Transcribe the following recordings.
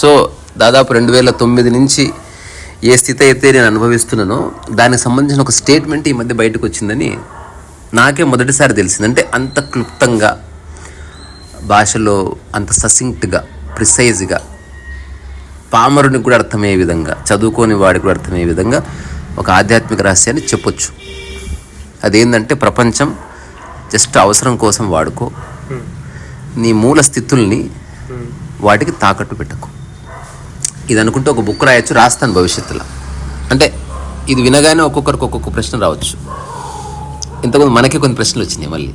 So దాదాపు రెండు వేల తొమ్మిది నుంచి ఏ స్థితి అయితే నేను అనుభవిస్తున్నానో దానికి సంబంధించిన ఒక స్టేట్మెంట్ ఈ మధ్య బయటకు వచ్చిందని నాకే మొదటిసారి తెలిసింది. అంటే అంత క్లుప్తంగా భాషలో అంత ససింక్ట్గా ప్రిసైజ్గా పామరునికి కూడా అర్థమయ్యే విధంగా చదువుకోని వాడికి కూడా అర్థమయ్యే విధంగా ఒక ఆధ్యాత్మిక రహస్యాన్ని చెప్పొచ్చు. అదేంటంటే ప్రపంచం జస్ట్ అవసరం కోసం వాడుకో. నీ మూల స్థితుల్ని వాటికి తాకట్టు పెట్టకు. ఇది అనుకుంటే ఒక బుక్ రాయొచ్చు రాస్తాను భవిష్యత్తులో. అంటే ఇది వినగానే ఒక్కొక్కరికి ఒక్కొక్క ప్రశ్న రావచ్చు. ఇంతకుముందు మనకే కొన్ని ప్రశ్నలు వచ్చినాయి మళ్ళీ.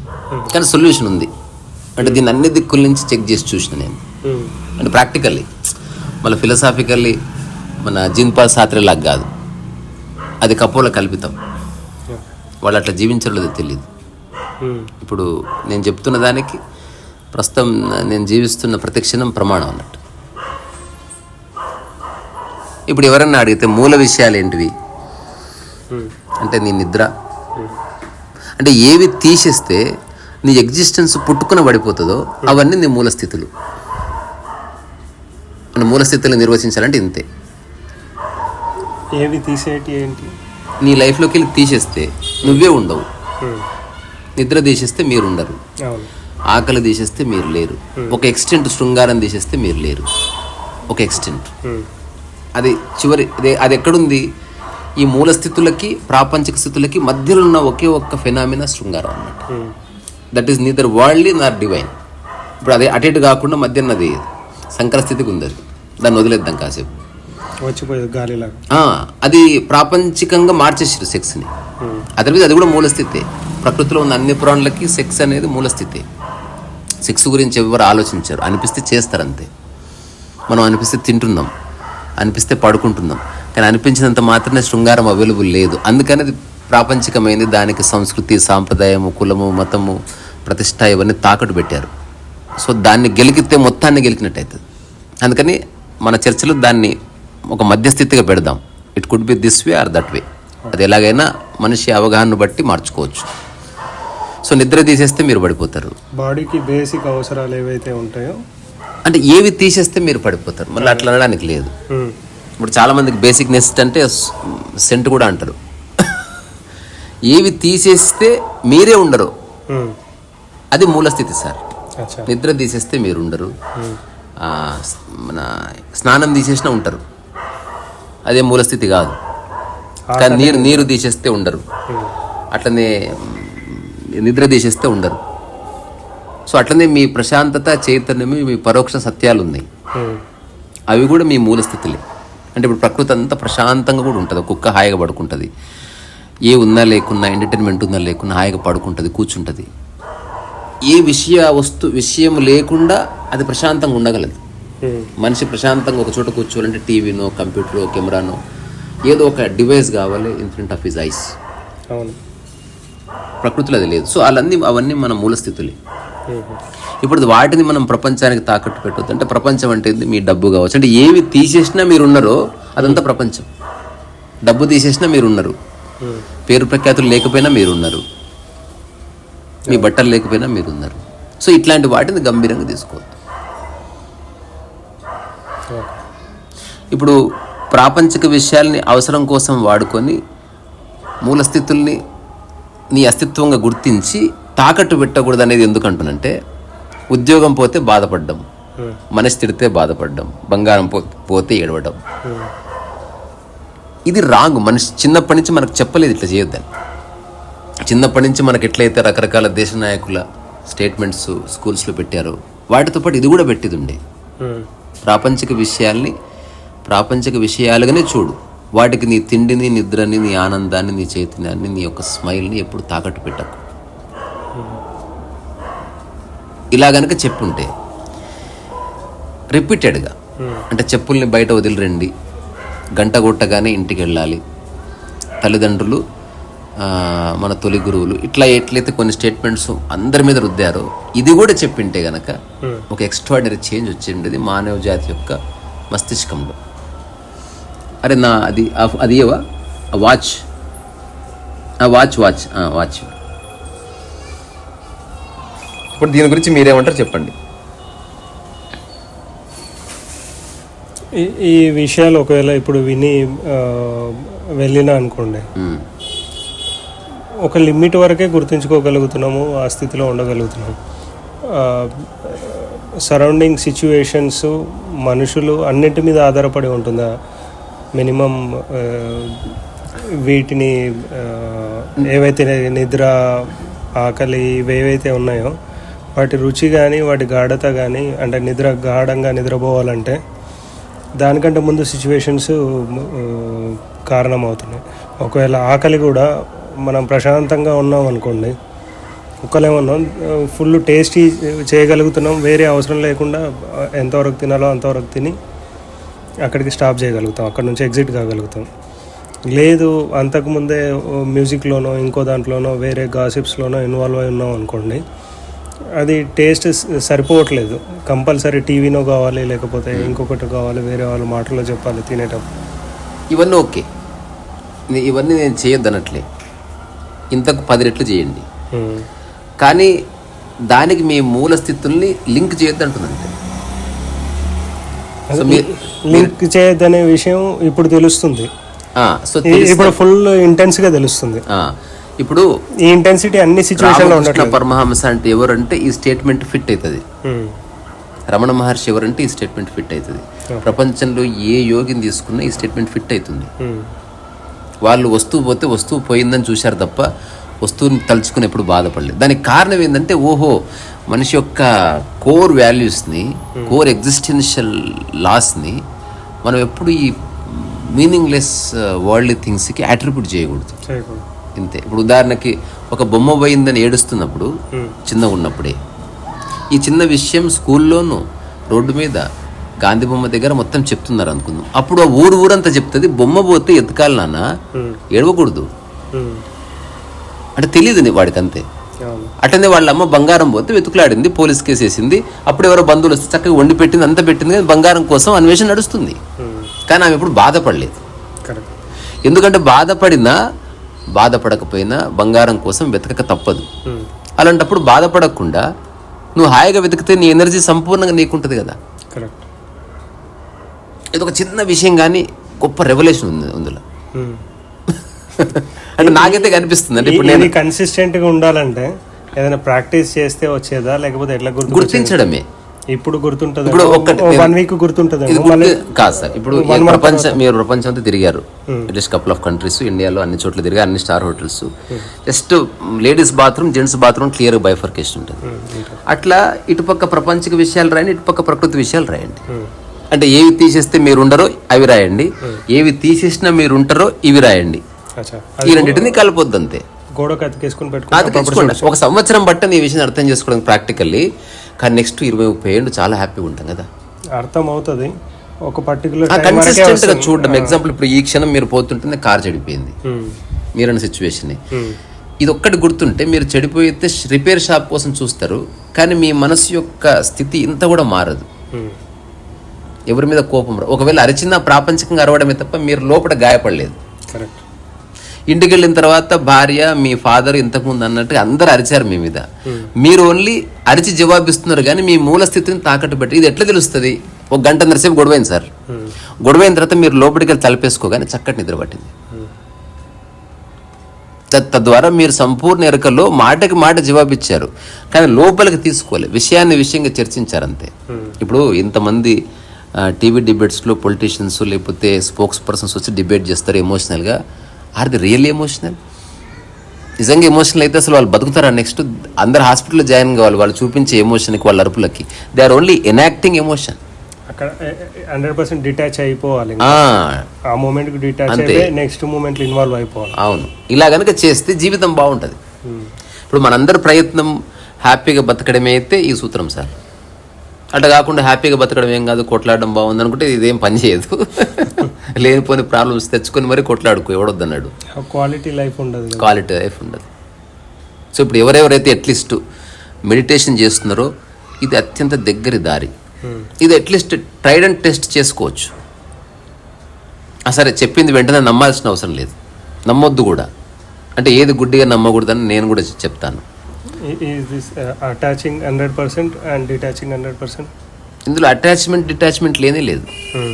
కానీ సొల్యూషన్ ఉంది. అంటే దీన్ని అన్ని దిక్కుల నుంచి చెక్ చేసి చూసిన నేను. అంటే ప్రాక్టికల్లీ. మళ్ళీ ఫిలసాఫికల్లీ మన జిన్పాల్ సాత్రలాగా కాదు. అది కపోల కల్పితం. వాళ్ళు అట్లా జీవించలేదు తెలియదు ఇప్పుడు నేను చెప్తున్న దానికి ప్రస్తుతం నేను జీవిస్తున్న ప్రతిక్షణం ప్రమాణం అన్నట్టు. ఇప్పుడు ఎవరన్నా అడిగితే మూల విషయాలు ఏంటివి? అంటే నీ నిద్ర. అంటే ఏవి తీసేస్తే నీ ఎగ్జిస్టెన్స్ పుట్టుకున పడిపోతుందో అవన్నీ నీ మూల స్థితులు. అంటే మూల స్థితులు నిర్వచించాలంటే ఇంతే. ఏవి తీసేటి ఏంటి? నీ లైఫ్లోకి వెళ్ళి తీసేస్తే నువ్వే ఉండవు. నిద్ర తీసేస్తే మీరు ఉండరు. ఆకలి తీసేస్తే మీరు లేరు. ఒక ఎక్స్టెంట్ శృంగారం తీసేస్తే మీరు లేరు. ఒక ఎక్స్టెంట్ అది చివరి అదే అది ఎక్కడుంది? ఈ మూల స్థితులకి ప్రాపంచిక స్థితులకి మధ్యలో ఉన్న ఒకే ఒక్క ఫెనామినా శృంగారం అన్నట్టు that is neither worldly nor divine ఇప్పుడు అదే అటు ఇటు కాకుండా మధ్య ఉన్నది సంకర స్థితికి ఉంది అది. దాన్ని వదిలేద్దాం కాసేపు. వచ్చిపోయేది గాలిలాగా అది ప్రాపంచికంగా మార్చేసారు సెక్స్ని. అతనికి అది కూడా మూలస్థితి. ప్రకృతిలో ఉన్న అన్ని ప్రాణులకి సెక్స్ అనేది మూలస్థితి. సెక్స్ గురించి ఎవరు ఆలోచించారు. అనిపిస్తే చేస్తారు అంతే మనం అనిపిస్తే తింటున్నాం. అనిపిస్తే పడుకుంటున్నాం. కానీ అనిపించినంత మాత్రమే శృంగారం అవైలబుల్ లేదు. అందుకని అది ప్రాపంచికమైంది. దానికి సంస్కృతి సాంప్రదాయము కులము మతము ప్రతిష్ట ఇవన్నీ తాకట్టు పెట్టారు. సో దాన్ని గెలికితే మొత్తాన్ని గెలికినట్టు అవుతుంది అందుకని మన చర్చలో దాన్ని ఒక మధ్యస్థితిగా పెడదాం. It could be this way or that way అది ఎలాగైనా మనిషి అవగాహన బట్టి మార్చుకోవచ్చు. సో నిద్ర తీసేస్తే మీరు పడిపోతారు. బాడీకి బేసిక్ అవసరాలు ఏవైతే ఉంటాయో అంటే ఏవి తీసేస్తే మీరు పడిపోతారు. మళ్ళీ అట్లా అనడానికి లేదు. ఉమ్, ఇప్పుడు చాలా మందికి బేసిక్ నెస్ట్ అంటే సెంట్ కూడా అంటారు. ఏవి తీసేస్తే మీరే ఉండరు. ఉమ్, అది మూల స్థితి సార్. నిద్ర తీసేస్తే మీరు ఉండరు. స్- మన స్నానం తీసేసినా ఉంటారు. అదే మూల స్థితి కాదు. కానీ నీరు నీరు తీసేస్తే ఉండరు. అట్లనే నిద్ర తీసేస్తే ఉండరు. సో అట్లనే మీ ప్రశాంతత చైతన్యము మీ పరోక్ష సత్యాలు ఉన్నాయి అవి కూడా మీ మూల స్థితులే. అంటే ఇప్పుడు ప్రకృతి అంతా ప్రశాంతంగా కూడా ఉంటుంది. కుక్క హాయిగా పడుకుంటుంది. ఏ ఉన్నా లేకున్నా ఎంటర్టైన్మెంట్ ఉన్నా లేకున్నా హాయిగా పడుకుంటుంది కూర్చుంటుంది. ఏ విషయ వస్తు విషయం లేకుండా అది ప్రశాంతంగా ఉండగలదు. మనిషి ప్రశాంతంగా ఒక చోట కూర్చోవాలంటే టీవీనో కంప్యూటరో కెమెరానో ఏదో ఒక డివైస్ కావాలి in front of his eyes. అవును. ప్రకృతిలో అది లేదు. సో అవన్నీ అవన్నీ మన మూల స్థితులే. ఉమ్, ఇప్పుడు వాటిని మనం ప్రపంచానికి తాకట్టు పెట్టొద్దు. అంటే ప్రపంచం అంటే? మీ డబ్బు కావచ్చు. అంటే ఏవి తీసేసినా మీరు ఉన్నారో అదంతా ప్రపంచం. డబ్బు తీసేసినా మీరు ఉన్నారు ఉమ్, పేరు ప్రఖ్యాతులు లేకపోయినా మీరు ఉన్నారు మీ బట్టలు లేకపోయినా మీరు ఉన్నారు సో ఇట్లాంటి వాటిని గంభీరంగా తీసుకోవద్దు ఓకే. ఇప్పుడు ప్రాపంచిక విషయాల్ని అవసరం కోసం వాడుకొని మూల స్థితుల్ని నీ అస్తిత్వంగా గుర్తించి తాకట్టు పెట్టకూడదు అనేది ఎందుకు అంటున్నంటే ఉద్యోగం పోతే బాధపడ్డం ఉమ్, మనసు తిడితే బాధపడ్డం బంగారం పో పోతే ఏడవడం. ఉమ్, ఇది రాంగ్. మనిషి చిన్నప్పటి నుంచి మనకు చెప్పలేదు ఇట్లా చేయొద్దని. చిన్నప్పటి నుంచి మనకి ఎట్లయితే రకరకాల దేశ నాయకుల స్టేట్మెంట్స్ స్కూల్స్లో పెట్టారో వాటితో పాటు ఇది కూడా పెట్టిది ఉండే. ఉమ్, ప్రాపంచిక విషయాల్ని ప్రాపంచిక విషయాలుగానే చూడు. వాటికి నీ తిండిని నిద్రని నీ ఆనందాన్ని నీ చైతన్యాన్ని నీ యొక్క స్మైల్ని ఎప్పుడు తాకట్టు పెట్టకు. ఇలా గనక చెప్పుంటే రిపీటెడ్గా అంటే చెప్పుల్ని బయట వదిలిరండి గంట కొట్టగానే ఇంటికి వెళ్ళాలి తల్లిదండ్రులు మన తొలి గురువులు ఇట్లా ఎట్లయితే కొన్ని స్టేట్మెంట్స్ అందరి మీద రుద్దారో ఇది కూడా చెప్పింటే గనక ఒక ఎక్స్ట్రాడినరీ చేంజ్ వచ్చిండేది మానవ జాతి యొక్క మస్తిష్కంలో. అరే నా అది అది ఏవా? ఆ వాచ్ ఆ వాచ్ వాచ్ వాచ్ ఇప్పుడు దీని గురించి మీరేమంటారు చెప్పండి. ఈ ఈ విషయాలు ఒకవేళ ఇప్పుడు విని వెళ్ళినా అనుకోండి. ఒక లిమిట్ వరకే గుర్తుంచుకోగలుగుతున్నాము ఆ స్థితిలో ఉండగలుగుతున్నాము. సరౌండింగ్ సిచ్యువేషన్స్ మనుషులు అన్నిటి మీద ఆధారపడి ఉంటుందా? మినిమం వీటిని ఏవైతే నిద్ర ఆకలి ఇవి ఏవైతే ఉన్నాయో వాటి రుచి కానీ వాటి గాఢత కానీ అంటే నిద్ర గాఢంగా నిద్రపోవాలంటే దానికంటే ముందు సిచ్యువేషన్స్ కారణమవుతున్నాయి. ఒకవేళ ఆకలి కూడా మనం ప్రశాంతంగా ఉన్నాం అనుకోండి ఒక్కలేమన్నాం ఫుల్ టేస్టీ చేయగలుగుతున్నాం వేరే అవసరం లేకుండా ఎంతవరకు తినాలో అంతవరకు తిని అక్కడికి స్టాప్ చేయగలుగుతాం అక్కడ నుంచి ఎగ్జిట్ కాగలుగుతాం. లేదు అంతకుముందే మ్యూజిక్లోనో ఇంకో దాంట్లోనో వేరే గాసిప్స్లోనో ఇన్వాల్వ్ అయి ఉన్నాం అనుకోండి అది టేస్ట్ సరిపోవట్లేదు. కంపల్సరీ టీవీనో కావాలి లేకపోతే ఇంకొకటి కావాలి వేరే వాళ్ళ మాటలో చెప్పాలి తినేటప్పుడు. ఇవన్నీ ఓకే. ఇవన్నీ నేను చేయొద్దు అనట్లే ఇంతకు పది రెట్లు చేయండి. కానీ దానికి మీ మూల స్థితుల్ని లింక్ చేయొద్దు అంటుందంటే లింక్ చేయొద్దనే విషయం ఇప్పుడు తెలుస్తుంది. ఆ, సో ఇప్పుడు ఫుల్ ఇంటెన్స్గా తెలుస్తుంది. ఇప్పుడు ఈ ఇంటెన్సిటీ అన్ని సిచ్యువేషన్లో రామకృష్ణ ఉండట్లేదు. పరమహంస అంటే ఎవరంటే ఈ స్టేట్మెంట్ ఫిట్ అవుతుంది. రమణ మహర్షి ఎవరంటే ఈ స్టేట్మెంట్ ఫిట్ అవుతుంది ప్రపంచంలో ఏ యోగిని తీసుకున్నా ఈ స్టేట్మెంట్ ఫిట్ అవుతుంది. వాళ్ళు వస్తువు పోతే వస్తువు పోయిందని చూశారు తప్ప వస్తువుని తలుచుకుని ఎప్పుడు బాధపడలేదు. దానికి కారణం ఏంటంటే ఓహో మనిషి యొక్క కోర్ వాల్యూస్ని కోర్ ఎగ్జిస్టెన్షియల్ లాస్ని మనం ఎప్పుడు ఈ మీనింగ్లెస్ వరల్డ్ థింగ్స్కి అట్రిబ్యూట్ చేయకూడదు. ఇంతే. ఇప్పుడు ఉదాహరణకి ఒక బొమ్మ పోయిందని ఏడుస్తున్నప్పుడు చిన్నగా ఉన్నప్పుడే. ఈ చిన్న విషయం స్కూల్లోనూ రోడ్డు మీద గాంధీ బొమ్మ దగ్గర మొత్తం చెప్తున్నారు అనుకుందాం. అప్పుడు ఆ ఊరు ఊరంతా చెప్తుంది బొమ్మ పోతే ఎతకాలి నాన్న ఏడవకూడదు. అంటే తెలియదు వాడికి అంతే అటనే వాళ్ళ అమ్మ బంగారం పోతే వెతుకులాడింది పోలీస్ కేసు వేసింది. అప్పుడు ఎవరో బంధువులు వస్తే చక్కగా వండి పెట్టింది అంత పెట్టింది కానీ బంగారం కోసం అన్వేషణ నడుస్తుంది. ఉమ్. కానీ ఆమె ఎప్పుడు బాధపడలేదు. ఎందుకంటే బాధపడినా బాధపడకపోయినా బంగారం కోసం వెతకక తప్పదు. ఉమ్. అలాంటప్పుడు బాధపడకుండా నువ్వు హాయిగా వెతికితే నీ ఎనర్జీ సంపూర్ణంగా నీకుంటుంది కదా. ఇది ఒక చిన్న విషయం కానీ గొప్ప రెవల్యూషన్ ఉంది అందులో. ఉమ్. అంటే నాకైతే కనిపిస్తుంది. అంటే ఇప్పుడు నేను కన్సిస్టెంట్గా ఉండాలంటే ఏదైనా ప్రాక్టీస్ చేస్తే వచ్చేదా లేకపోతే ఎట్లా గుర్తు గుర్తించడమే. ఇప్పుడు గుర్తుంటుంది ఇప్పుడు వన్ వీక్ గుర్తుంటుంది కాదు సార్. ఇప్పుడు ప్రపంచం మీరు ప్రపంచం అంతా తిరిగారు. జస్ట్ కపుల్ ఆఫ్ కంట్రీస్ ఇండియాలో అన్ని చోట్ల తిరిగారు అన్ని star hotels just ladies bathroom gents bathroom clear bifurcation ఉంటుంది. అట్లా ఇటుపక్క ప్రపంచక విషయాలు రాయండి ఇటుపక్క ప్రకృతి విషయాలు రాయండి. అంటే ఏవి తీసేస్తే మీరు ఉండరో అవి రాయండి. ఏవి తీసేసినా మీరు ఉంటారో ఇవి రాయండి. ఈ రెండింటిని కలపొద్దు అంతే గోడకు అతికేసుకుని ఒక సంవత్సరం బట్టి ఈ విషయం అర్థం చేసుకోవడానికి ప్రాక్టికల్లీ కానీ నెక్స్ట్ ఇరవై ముప్పై ఏళ్ళు చాలా హ్యాపీగా ఉంటాం కదా. అర్థం అవుతుంది ఒక పర్టికులర్ కన్సిస్టెంట్గా చూడడం. ఎగ్జాంపుల్ ఇప్పుడు ఈ క్షణం మీరు పోతుంటే కార్ చెడిపోయింది. మీరన్న సిచ్యువేషన్ ఇది ఒక్కటి గుర్తుంటే మీరు చెడిపోయితే రిపేర్ షాప్ కోసం చూస్తారు కానీ మీ మనసు యొక్క స్థితి ఇంత కూడా మారదు. ఎవరి మీద కోపం ఒకవేళ అరిచినా ప్రాపంచికంగా అరవడమే తప్ప మీరు లోపల గాయపడలేదు. కరెక్ట్ ఇంటికి వెళ్ళిన తర్వాత భార్య మీ ఫాదర్ ఇంతకుముందు అన్నట్టు అందరు అరిచారు మీ మీద. మీరు ఓన్లీ అరిచి జవాబిస్తున్నారు కానీ మీ మూల స్థితిని తాకట్టు పెట్టి. ఇది ఎట్లా తెలుస్తుంది? ఒక గంటన్నర సేపు గొడవైంది సార్. గొడవైన తర్వాత మీరు లోపలికి వెళ్ళి తలపేసుకోగానే చక్కటి నిద్ర పట్టింది. తద్వారా మీరు సంపూర్ణ ఎరుకలో మాటకి మాట జవాబిచ్చారు. కానీ లోపలికి తీసుకోలేదు విషయాన్ని విషయంగా చర్చించారు అంతే ఇప్పుడు ఇంతమంది టీవీ డిబేట్స్లో పొలిటీషియన్స్ లేకపోతే స్పోక్స్ పర్సన్స్ వచ్చి డిబేట్ చేస్తారు ఎమోషనల్గా. Are the real emotional? నిజంగా ఎమోషనల్ అయితే అసలు వాళ్ళు బతుకుతారా నెక్స్ట్? అందరు హాస్పిటల్లో జాయిన్ కావాలి వాళ్ళు చూపించే ఎమోషన్కి వాళ్ళ అరుపులకి. They are only enacting emotion అక్కడ హండ్రెడ్ పర్సెంట్ డిటాచ్ అయిపోవాలి. ఆ. డిటాచ్ అంతే. నెక్స్ట్ ఇన్వాల్వ్ అయిపోవాలి. అవును. ఇలా కనుక చేస్తే జీవితం బాగుంటుంది. ఇప్పుడు మనందరి ప్రయత్నం హ్యాపీగా బతకడమే అయితే ఈ సూత్రం సార్. అట్లా కాకుండా హ్యాపీగా బతకడం ఏం కాదు కొట్లాడడం బాగుంది అనుకుంటే ఇదేం పని చేయదు. లేనిపోని ప్రాబ్లమ్స్ తెచ్చుకొని మరీ కొట్లాడుకో ఎవడొద్దన్నాడు. క్వాలిటీ లైఫ్ ఉండదు. క్వాలిటీ లైఫ్ ఉండదు. సో ఇప్పుడు ఎవరెవరైతే అట్లీస్ట్ మెడిటేషన్ చేస్తున్నారో ఇది అత్యంత దగ్గరి దారి. ఇది అట్లీస్ట్ ట్రైడ్ అండ్ టెస్ట్ చేసుకోవచ్చు. సరే చెప్పింది వెంటనే నమ్మాల్సిన అవసరం లేదు. నమ్మొద్దు కూడా. అంటే ఏది గుడ్డిగా నమ్మకూడదని నేను కూడా చెప్తాను. Is this attaching hundred percent and detaching hundred percent ఇందులో అటాచ్మెంట్ డిటాచ్మెంట్ లేనే లేదు. Hmm.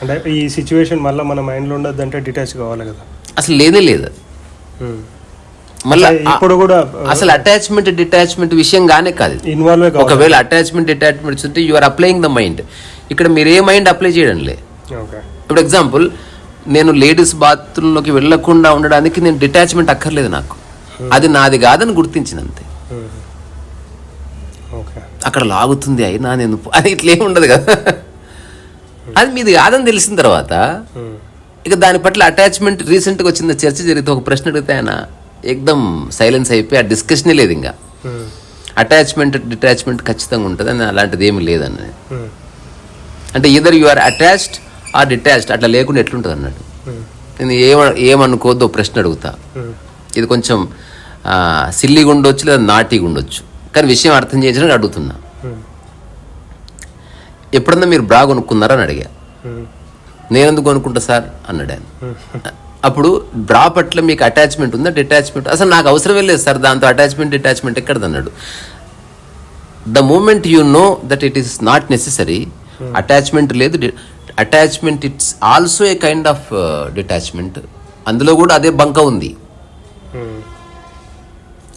అంటే ఈ సిచ్యువేషన్ మళ్ళీ మన మైండ్లో ఉండద్దు అంటే డిటాచ్ కావాలి కదా. అసలు లేనే లేదు Hmm. మళ్ళీ ఇప్పుడు కూడా అసలు అటాచ్మెంట్ డిటాచ్మెంట్ విషయంగానే కాదు ఇది. ఇన్వాల్వ్ ఒకవేళ అటాచ్మెంట్ డిటాచ్మెంట్స్ ఉంటే you are applying the mind ఇక్కడ మీరు ఏ మైండ్ అప్లై చేయడం లే. ఇప్పుడు ఎగ్జాంపుల్ నేను లేడీస్ బాత్రూంలోకి వెళ్ళకుండా ఉండడానికి నేను డిటాచ్మెంట్ అక్కర్లేదు నాకు. అది నాది కాదని గుర్తించిన అంతే ఓకే. అక్కడ లాగుతుంది అయినా నేను అది ఇట్లా ఉండదు కదా. అది మీది కాదని తెలిసిన తర్వాత ఇక దాని పట్ల అటాచ్మెంట్ రీసెంట్గా వచ్చింది చర్చ జరిగితే ఒక ప్రశ్న అడిగితే ఆయన ఏకదం సైలెన్స్ అయిపోయి ఆ డిస్కషనే లేదు ఇంకా. అటాచ్మెంట్ డిటాచ్మెంట్ ఖచ్చితంగా ఉంటుంది అని అలాంటిది ఏమి లేదని అంటే either you are attached or detached అట్లా లేకుండా ఎట్లుంటుంది అన్నాడు నేను ఏమ ఏమనుకోవద్దో ప్రశ్న అడుగుతా. ఇది కొంచెం సిల్లిగా ఉండొచ్చు లేదా నాటిగా ఉండొచ్చు కానీ విషయం అర్థం చేయించడానికి అడుగుతున్నా. ఎప్పుడన్నా మీరు బ్రా కొనుక్కున్నారా అని అడిగా. నేను ఎందుకు కొనుక్కుంటా సార్? అన్నాడు ఆయన. అప్పుడు బ్రా పట్ల మీకు అటాచ్మెంట్ ఉందా? డిటాచ్మెంట్ అసలు నాకు అవసరమే లేదు సార్ దాంతో అటాచ్మెంట్ డిటాచ్మెంట్ ఎక్కడది అన్నాడు. The moment you know that it is not necessary attachment లేదు attachment it's also a kind of detachment అందులో కూడా అదే బంక ఉంది.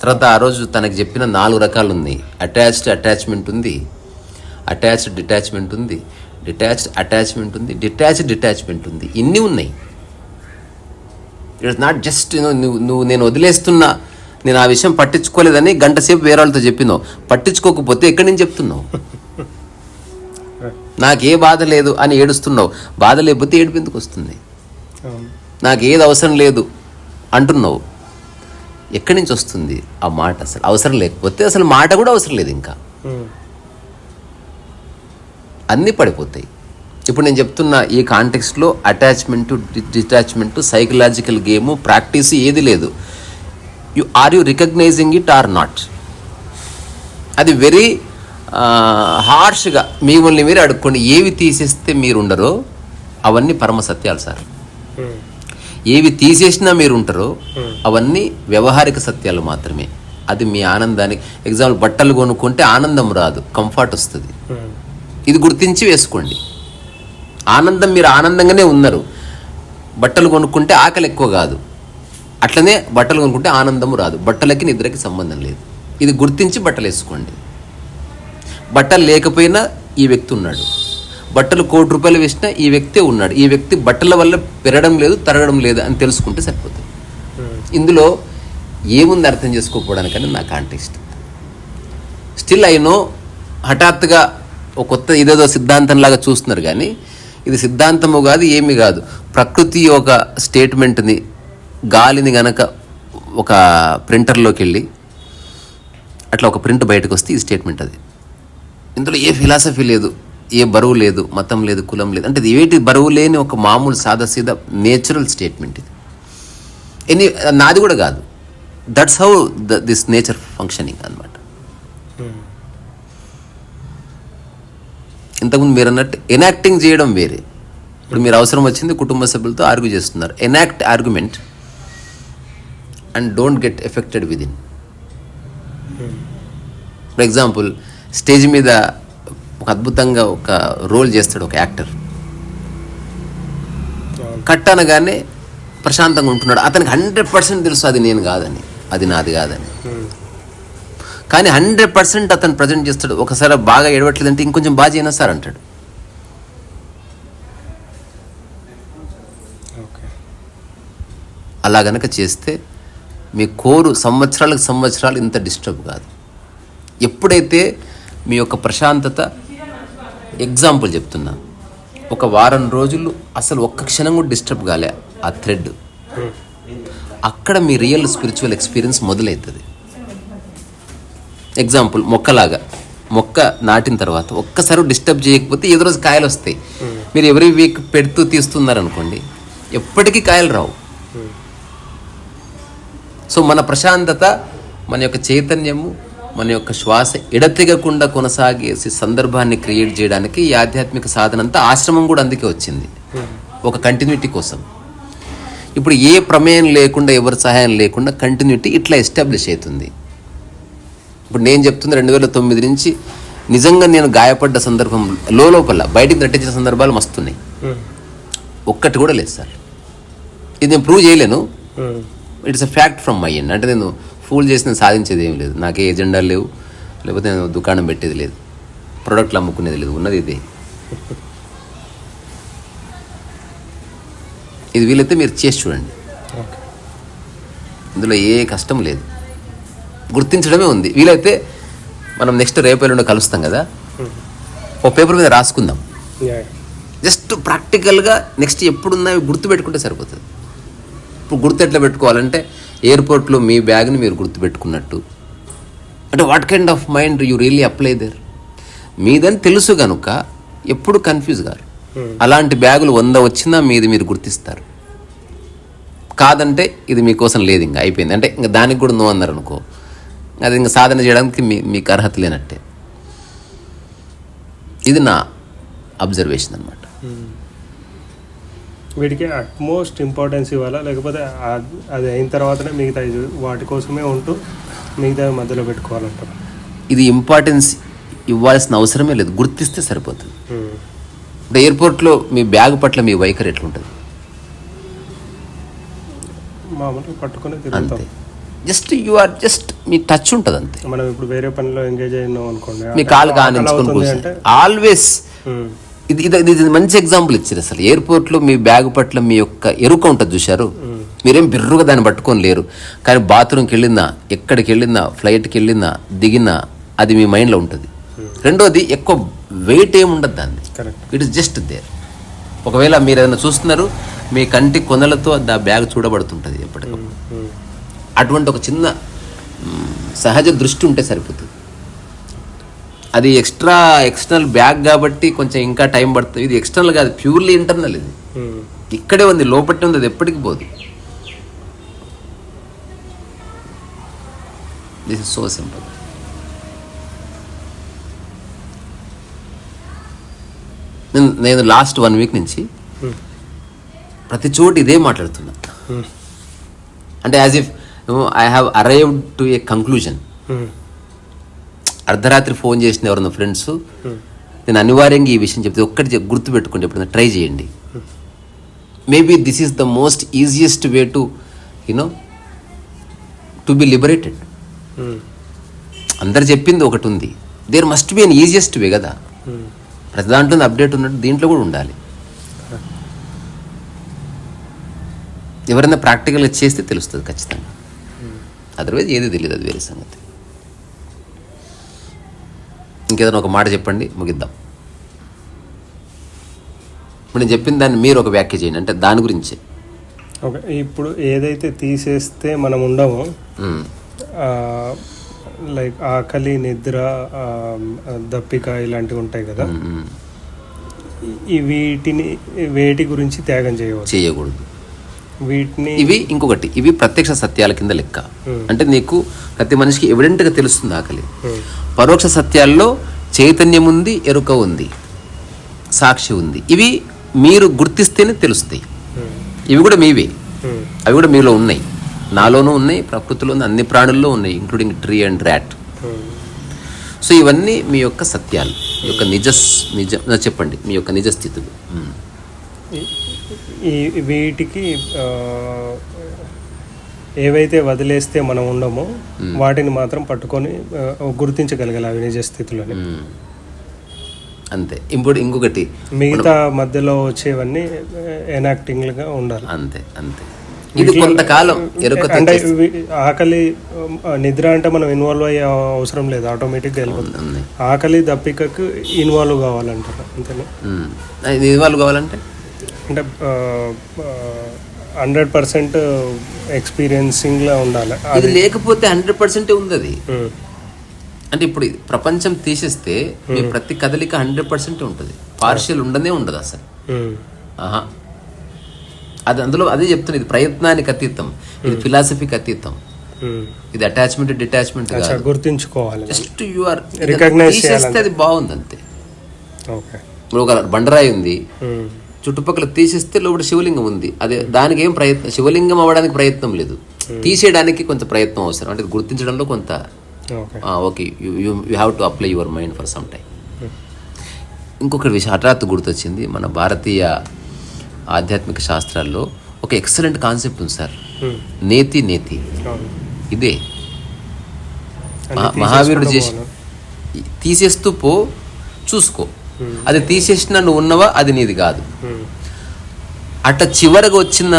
తర్వాత ఆ రోజు తనకు చెప్పిన నాలుగు రకాలు ఉన్నాయి. అటాచ్డ్ అటాచ్మెంట్ ఉంది. అటాచ్డ్ డిటాచ్మెంట్ ఉంది. డిటాచ్డ్ అటాచ్మెంట్ ఉంది. డిటాచ్డ్ డిటాచ్మెంట్ ఉంది. ఇన్ని ఉన్నాయి. ఇట్స్ నాట్ జస్ట్ నువ్వు నువ్వు నేను వదిలేస్తున్నా నేను ఆ విషయం పట్టించుకోలేదని గంట సేపు వేరే వాళ్ళతో చెప్పినావు. పట్టించుకోకపోతే ఎక్కడి నుంచి చెప్తున్నావు? నాకు ఏ బాధ లేదు అని ఏడుస్తున్నావు. బాధ లేకపోతే ఏడుపు ఎందుకు వస్తుంది? ఏది అవసరం లేదు అంటున్నావు. ఎక్కడి నుంచి వస్తుంది ఆ మాట అసలు? అవసరం లేకపోతే అసలు మాట కూడా అవసరం లేదు ఇంకా. అన్నీ పడిపోతాయి. ఇప్పుడు నేను చెప్తున్న ఈ కాంటెక్స్ట్లో attachment detachment psychological game practice ఏది లేదు. You are you recognizing it or not? అది వెరీ హార్ష్గా మిమ్మల్ని మీరు అడుక్కోండి ఏవి తీసేస్తే మీరు ఉండరో అవన్నీ పరమ సత్యాలు సార్. Hmm. ఏవి తీసేసినా మీరు ఉంటారో అవన్నీ వ్యవహారిక సత్యాలు మాత్రమే. అది మీ ఆనందానికి ఎగ్జాంపుల్ బట్టలు కొనుక్కుంటే ఆనందం రాదు కంఫర్ట్ వస్తుంది. ఇది గుర్తించి వేసుకోండి. ఆనందం మీరు ఆనందంగానే ఉన్నారు. బట్టలు కొనుక్కుంటే ఆకలి ఎక్కువ కాదు. అట్లనే బట్టలు కొనుక్కుంటే ఆనందము రాదు. బట్టలకి నిద్రకి సంబంధం లేదు. ఇది గుర్తించి బట్టలు వేసుకోండి బట్టలు లేకపోయినా ఈ వ్యక్తి ఉన్నాడు. బట్టలు కోటి రూపాయలు వేసినా ఈ వ్యక్తే ఉన్నాడు. ఈ వ్యక్తి బట్టల వల్ల పెరగడం లేదు తరగడం లేదు అని తెలుసుకుంటే సరిపోతుంది. Hmm. ఇందులో ఏముంది అర్థం చేసుకోకపోవడానికని నా కాంటెక్స్ట్. స్టిల్ ఐ నో హఠాత్తుగా ఒక కొత్త ఇదేదో సిద్ధాంతంలాగా చూస్తున్నారు కానీ ఇది సిద్ధాంతము కాదు ఏమి కాదు. ప్రకృతి ఒక స్టేట్మెంట్ని గాలిని గనక ఒక ప్రింటర్లోకి వెళ్ళి అట్లా ఒక ప్రింట్ బయటకు వస్తే ఈ స్టేట్మెంట్ అది. ఇందులో ఏ ఫిలాసఫీ లేదు. ఏ బరువు లేదు మతం లేదు కులం లేదు. అంటే ఏటి బరువు లేని ఒక మామూలు సాదా సీదా నేచురల్ స్టేట్మెంట్ ఇది. ఎనీ నాది కూడా కాదు. That's how this nature functioning అనమాట ఇంతకుముందు మీరు అన్నట్టు ఎనాక్టింగ్ చేయడం వేరే. ఇప్పుడు మీరు అవసరం వచ్చింది కుటుంబ సభ్యులతో ఆర్గ్యూ చేస్తున్నారు. Enact argument and don't get affected within for example stage మీద ఒక అద్భుతంగా ఒక రోల్ చేస్తాడు ఒక యాక్టర్. కట్ అనగానే ప్రశాంతంగా ఉంటున్నాడు. అతనికి హండ్రెడ్ పర్సెంట్ తెలుసు అది నేను కాదని అది నాది కాదని. కానీ హండ్రెడ్ పర్సెంట్ అతను ప్రజెంట్ చేస్తాడు. ఒకసారి బాగా ఏడవట్లేదంటే ఇంకొంచెం బాగా చేయనా సార్ అంటాడు. అలా గనక చేస్తే మీ కోరు సంవత్సరాలకు సంవత్సరాలు ఇంత డిస్టర్బ్ కాదు. ఎప్పుడైతే మీ యొక్క ప్రశాంతత ఎగ్జాంపుల్ చెప్తున్నా. ఒక వారం రోజులు అసలు ఒక్క క్షణం కూడా డిస్టర్బ్ కాలే ఆ థ్రెడ్. అక్కడ మీ రియల్ స్పిరిచువల్ ఎక్స్పీరియన్స్ మొదలవుతుంది ఎగ్జాంపుల్ మొక్కలాగా. మొక్క నాటిన తర్వాత ఒక్కసారి డిస్టర్బ్ చేయకపోతే ఏదో రోజు కాయలు వస్తాయి. మీరు ఎవరీ వీక్ పెడుతూ తీస్తున్నారనుకోండి ఎప్పటికీ కాయలు రావు. సో మన ప్రశాంతత మన యొక్క చైతన్యము మన యొక్క శ్వాస ఎడతెగకుండా కొనసాగేసి సందర్భాన్ని క్రియేట్ చేయడానికి ఈ ఆధ్యాత్మిక సాధన అంతా ఆశ్రమం కూడా అందుకే వచ్చింది. ఒక కంటిన్యూటీ కోసం. ఇప్పుడు ఏ ప్రమేయం లేకుండా ఎవరి సహాయం లేకుండా కంటిన్యూటీ ఇట్లా ఎస్టాబ్లిష్ అవుతుంది. ఇప్పుడు నేను చెప్తుంది రెండు వేల తొమ్మిది నుంచి నిజంగా నేను గాయపడ్డ సందర్భం లోపల బయటికి నటించిన సందర్భాలు మస్తున్నాయి. ఒక్కటి కూడా లేదు సార్. ఇది నేను ప్రూవ్ చేయలేను. It's a fact from my end అంటే నేను ఫూల్ చేసి నేను సాధించేది ఏం లేదు. నాకే ఎజెండా లేవు. లేకపోతే నేను దుకాణం పెట్టేది లేదు. ప్రొడక్ట్లు అమ్ముకునేది లేదు. ఉన్నది ఇదే. ఇది వీలైతే మీరు చేసి చూడండి. ఇందులో ఏ కష్టం లేదు. గుర్తించడమే ఉంది. వీలైతే మనం నెక్స్ట్ రేపు ఎల్లుండి కలుస్తాం కదా. ఓ పేపర్ మీద రాసుకుందాం. జస్ట్ ప్రాక్టికల్గా నెక్స్ట్ ఎప్పుడున్నా గుర్తు పెట్టుకుంటే సరిపోతుంది. ఇప్పుడు గుర్తు ఎట్లా పెట్టుకోవాలంటే ఎయిర్పోర్ట్లో మీ బ్యాగ్ని మీరు గుర్తు పెట్టుకున్నట్టు అంటే what kind of mind you really apply there మీదని తెలుసు కనుక ఎప్పుడు కన్ఫ్యూజ్ గారు Hmm. అలాంటి బ్యాగులు వంద వచ్చినా మీది మీరు గుర్తిస్తారు. కాదంటే ఇది మీకోసం లేదు ఇంకా అయిపోయింది. అంటే ఇంకా దానికి కూడా నో అన్నారు అనుకో. అది ఇంకా సాధన చేయడానికి మీ మీకు అర్హత లేనట్టే. ఇది నా అబ్జర్వేషన్ అనమాట వీటికి అట్మోస్ట్ ఇంపార్టెన్స్ ఇవ్వాలా? లేకపోతే అది అయిన తర్వాతనే మిగతా వాటి కోసమే ఉంటూ మిగతా మధ్యలో పెట్టుకోవాలంటారు ఇది ఇంపార్టెన్స్ ఇవ్వాల్సిన అవసరమే లేదు. గుర్తిస్తే సరిపోతుంది. ఇప్పుడు ఎయిర్పోర్ట్లో మీ బ్యాగ్ పట్ల మీ వైఖరి ఎట్లుంటుంది? మామూలుగా పట్టుకొని తిరుగుతాం. అంతే. జస్ట్ యు ఆర్ జస్ట్ మీ టచ్ ఉంటుంది అంతే. మనం ఇప్పుడు వేరే పనిలో ఎంగేజ్ అయినాం అనుకోండి మీ కాలు కానించుకొని అంటే ఆల్వేస్. ఇది ఇది ఇది మంచి ఎగ్జాంపుల్ ఇచ్చారు అసలు. ఎయిర్పోర్ట్లో మీ బ్యాగ్ పట్ల మీ యొక్క ఎరుక ఉంటుంది చూశారు? మీరేం బిర్రుగా దాన్ని పట్టుకొని లేరు. కానీ బాత్రూమ్కి వెళ్ళిందా ఎక్కడికి వెళ్ళిందా ఫ్లైట్కి వెళ్ళిందా దిగినా అది మీ మైండ్లో ఉంటుంది. రెండోది ఎక్కువ వెయిట్ ఏమి ఉండదు దాన్ని. ఇట్ ఇస్ జస్ట్ దేర్ ఒకవేళ మీరు ఏదైనా చూస్తున్నారు మీ కంటి కొనలతో ఆ బ్యాగ్ చూడబడుతుంటుంది ఎప్పటికప్పుడు. అటువంటి ఒక చిన్న సహజ దృష్టి ఉంటే సరిపోతుంది. అది ఎక్స్ట్రా ఎక్స్టర్నల్ బ్యాగ్ కాబట్టి కొంచెం ఇంకా టైం పడుతుంది ఇది ఎక్స్టర్నల్ కాదు ప్యూర్లీ ఇంటర్నల్ ఇది ఉమ్. ఇక్కడే ఉంది లోపట్టే ఉంది అది ఎప్పటికి పోదు దిస్ ఇస్ సో సింపుల్ నేను నేను లాస్ట్ వన్ వీక్ నుంచి Hmm. ప్రతి చోటు ఇదే మాట్లాడుతున్నా ఉమ్. అంటే as if I have arrived to a conclusion. అర్ధరాత్రి ఫోన్ చేసిన ఎవరన్నా ఫ్రెండ్స్ నేను అనివార్యంగా ఈ విషయం చెప్తే ఒక్కటి గుర్తు గుర్తుపెట్టుకోండి ఎప్పుడైనా ట్రై చేయండి. Maybe this is the most easiest way to you know to be liberated అందరు చెప్పింది ఒకటి ఉంది. There must be an easiest way కదా. ప్రతి దాంట్లో అప్డేట్ ఉన్నట్టు దీంట్లో కూడా ఉండాలి. ఎవరైనా ప్రాక్టికల్గా చేస్తే తెలుస్తుంది ఖచ్చితంగా. అదర్వైజ్ ఏది తెలియదు అది వేరే సంగతి. ఇంకేదైనా ఒక మాట చెప్పండి ముగిద్దాం. ఇప్పుడు నేను చెప్పిన దాన్ని మీరు ఒక వ్యాఖ్య చేయండి అంటే దాని గురించే. ఓకే ఇప్పుడు ఏదైతే తీసేస్తే మనం ఉండమో. లైక్ ఆకలి నిద్ర దప్పిక ఇలాంటివి ఉంటాయి కదా వీటిని వేటి గురించి త్యాగం చేయవచ్చు చేయకూడదు. వీటిని ఇవి ఇంకొకటి ఇవి ప్రత్యక్ష సత్యాల కింద లెక్క అంటే నీకు ప్రతి మనిషికి ఎవిడెంట్గా తెలుస్తుంది ఆకలి. పరోక్ష సత్యాల్లో చైతన్యం ఉంది ఎరుక ఉంది సాక్షి ఉంది ఇవి మీరు గుర్తిస్తేనే తెలుస్తాయి. ఇవి కూడా మీవే. అవి కూడా మీలో ఉన్నాయి నాలోనూ ఉన్నాయి ప్రకృతిలో ఉంది అన్ని ప్రాణుల్లో ఉన్నాయి including tree and rat. So ఇవన్నీ మీ యొక్క సత్యాలు మీ యొక్క నిజ నిజ చెప్పండి మీ యొక్క నిజ స్థితులు మ్మ్. ఈ- వీటికి ఏవైతే వదిలేస్తే మనం ఉండమో వాటిని మాత్రం పట్టుకొని గుర్తించగలగాలి అవి నిజ స్థితులని. అంతే. ఇప్పుడు ఇంకొకటి. మిగతా మధ్యలో వచ్చేవన్నీ ఎనాక్టింగ్లుగా ఉండాలి. అంతే అంతే. ఇది కొంతకాలం అంటే ఆకలి నిద్ర అంటే మనం ఇన్వాల్వ్ అయ్యే అవసరం లేదు. ఆటోమేటిక్గా వెళ్ళిపోతుంది. ఆకలి దప్పికకు ఇన్వాల్వ్ కావాలంటారు అంతేనా? ఇవాళ కావాలంటే? అంటే హండ్రెడ్ పర్సెంట్ ఎక్స్పీరియన్సింగ్లో ఉండాలి. ఇది లేకపోతే హండ్రెడ్ పర్సెంటే ఉంది అది? అంటే ఇప్పుడు ప్రపంచం తీసేస్తే మీ ప్రతి కదలిక హండ్రెడ్ పర్సెంట్ ఉంటుంది. పార్షియల్ ఉండనే ఉండదు అసలు. ఆహా. అది అందులో అదే చెప్తున్నా ఇది ప్రయత్నానికి అతీతం ఇది ఫిలాసఫీకి అతీతం. ఇది అటాచ్మెంట్ డిటాచ్మెంట్ గుర్తించుకోవాలి. జస్ట్ యు ఆర్ Recognize తీసేస్తే అది బాగుంది అంతే ఓకే. ఇప్పుడు ఒక బండరాయి ఉంది. చుట్టుపక్కల తీసేస్తే లోపల శివలింగం ఉంది. అదే దానికి ఏం ప్రయత్నం శివలింగం అవ్వడానికి ప్రయత్నం లేదు. తీసేయడానికి కొంత ప్రయత్నం అవసరం. అంటే గుర్తించడంలో కొంత okay. You you have to apply your mind for some time ఇంకొకటి విషయం హఠాత్తు గుర్తొచ్చింది. మన భారతీయ ఆధ్యాత్మిక శాస్త్రాల్లో ఒక ఎక్సలెంట్ కాన్సెప్ట్ ఉంది సార్. Hmm. నేతి నేతి. ఇదే. మహావీరుడు చేసి తీసేస్తూ పో చూసుకో. Hmm. అది తీసేసిన నువ్వు ఉన్నవా? అది నీది కాదు. అట్ట అట్లా చివరకు వచ్చిన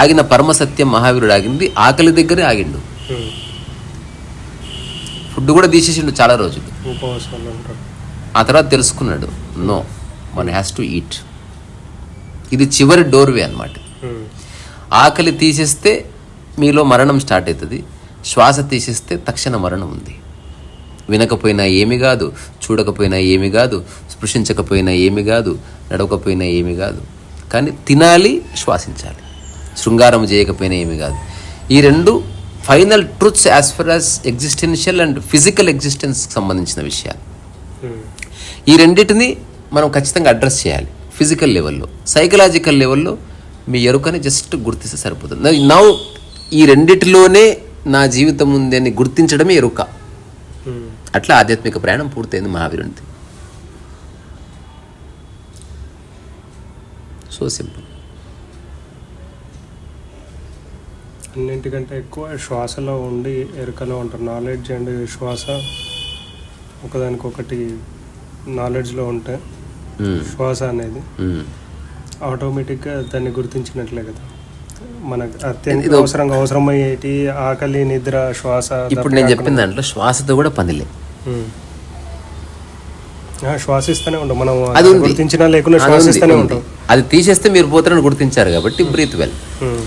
ఆగిన పరమసత్యం మహావీరుడు ఆగింది ఆకలి దగ్గరే ఆగిండు. ఫుడ్ కూడా తీసేసిండు చాలా రోజులు. ఆ తర్వాత తెలుసుకున్నాడు no one has to eat ఇది చివరి డోర్వే అన్నమాట. ఆకలి తీసేస్తే మీలో మరణం స్టార్ట్ అవుతుంది శ్వాస తీసేస్తే తక్షణ మరణం ఉంది. వినకపోయినా ఏమి కాదు చూడకపోయినా ఏమి కాదు స్పృశించకపోయినా ఏమి కాదు నడవకపోయినా ఏమి కాదు. కానీ తినాలి శ్వాసించాలి. శృంగారం చేయకపోయినా ఏమి కాదు. ఈ రెండు final truths as far as existential and physical ఎగ్జిస్టెన్స్కి సంబంధించిన విషయాలు. ఉమ్, ఈ రెండింటిని మనం ఖచ్చితంగా అడ్రస్ చేయాలి. ఫిజికల్ లెవెల్లో సైకలాజికల్ లెవెల్లో మీ ఎరుకని జస్ట్ గుర్తిస్తే సరిపోతుంది. నౌ ఈ రెండిటిలోనే నా జీవితం ఉంది అని గుర్తించడమే ఎరుక. ఉమ్. అట్లా ఆధ్యాత్మిక ప్రయాణం పూర్తయింది మహావీరునిది. సో సింపుల్ అన్నింటికంటే ఎక్కువ శ్వాసలో ఉండి ఎరుకలో ఉంటారు నాలెడ్జ్ అండ్ శ్వాస ఒకదానికొకటి నాలెడ్జ్లో ఉంటే శ్వాస అనేది ఆటోమేటిక్గా దాన్ని గుర్తించినట్లే కదా. మనకు అత్యంత అవసరంగా అవసరమయ్యేటి ఆకలి నిద్ర శ్వాస ఇప్పుడు నేను చెప్పిన దాంట్లో శ్వాసతో కూడా పనిలే. ఆ, శ్వాసిస్తూనే ఉంటాం. మనం అది ఉంది. గుర్తించినా లేకుండా శ్వాసిస్తూనే ఉంది. ఉంటాం. అది తీసేస్తే మీరు పోతారని గుర్తించారు కాబట్టి బ్రీత్ వెల్ ఉమ్.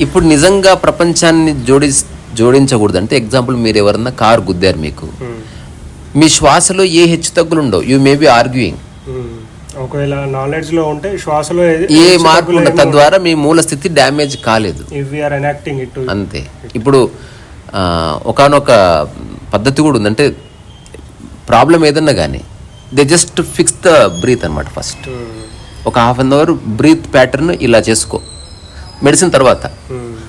ఇప్పుడు నిజంగా ప్రపంచాన్ని జోడి జోడించకూడదు అంటే ఎగ్జాంపుల్ మీరు ఎవరన్నా కారు గుద్దారు మీకు. ఉమ్. మీ శ్వాసలో ఏ హెచ్చు తగ్గులు ఉండవు. You may be arguing um. ఒకవేళ నాలెడ్జ్లో ఉంటే శ్వాసలో ఏ మార్పు ఉండదు. తద్వారా మీ మూల స్థితి డ్యామేజ్ కాలేదు. అంతే. ఇప్పుడు ఒకనొక పద్ధతి కూడా ఉంది అంటే ప్రాబ్లం ఏదన్నా కానీ they just fix the breath అనమాట ఫస్ట్ ఒక half an hour breath pattern ఇలా చేసుకో. మెడిసిన్ తర్వాత.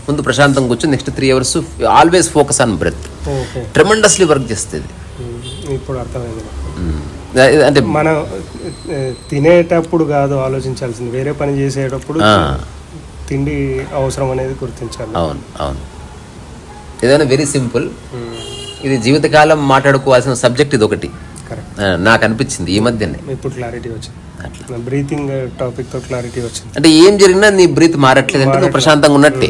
ముందు ప్రశాంతంగా కూర్చొని next three hours always focus on breath tremendously work చేస్తుంది. ఇప్పుడు అర్థమైంది. మ్మ్. అంటే మనం తినేటప్పుడు కాదు ఆలోచించాల్సింది. వేరే పని చేసేటప్పుడు. తిండి అవసరం అనేది గుర్తించాలి. అవును అవును. ఏదైనా వెరీ సింపుల్ ఉమ్. ఇది జీవితకాలం మాట్లాడుకోవాల్సిన సబ్జెక్ట్ ఇది ఒకటి. నాకు అనిపించింది ఈ మధ్యనే. ఇప్పుడు క్లారిటీ వచ్చింది. అట్లా. బ్రీతింగ్ టాపిక్తో క్లారిటీ వచ్చింది. అంటే ఏం జరిగినా నీ బ్రీత్ మారట్లేదు అంటే నువ్వు ప్రశాంతంగా ఉన్నట్టే.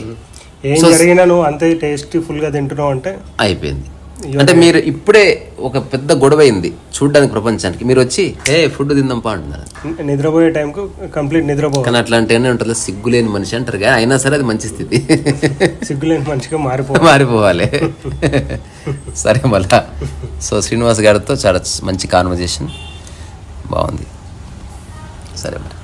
ఏం జరిగినా నువ్వు అంతే టేస్టీ ఫుల్గా తింటున్నావు అంటే అయిపోయింది. అంటే మీరు ఇప్పుడే ఒక పెద్ద గొడవ అయింది చూడడానికి ప్రపంచానికి. మీరు వచ్చి ఏ ఫుడ్ తిందాం పా అంటున్నారు. నిద్రపోయే టైంకు కంప్లీట్ నిద్రపో కానీ అట్లా అంటేనే ఉంటుంది సిగ్గులేని మనిషి అంటారు కానీ అయినా సరే అది మంచి స్థితి. సిగ్గులేని మంచిగా మారిపో మారిపోవాలి. సరే మళ్ళా. సో శ్రీనివాస్ గారితో చాలా మంచి కాన్వర్జేషన్ బాగుంది. సరే మరి.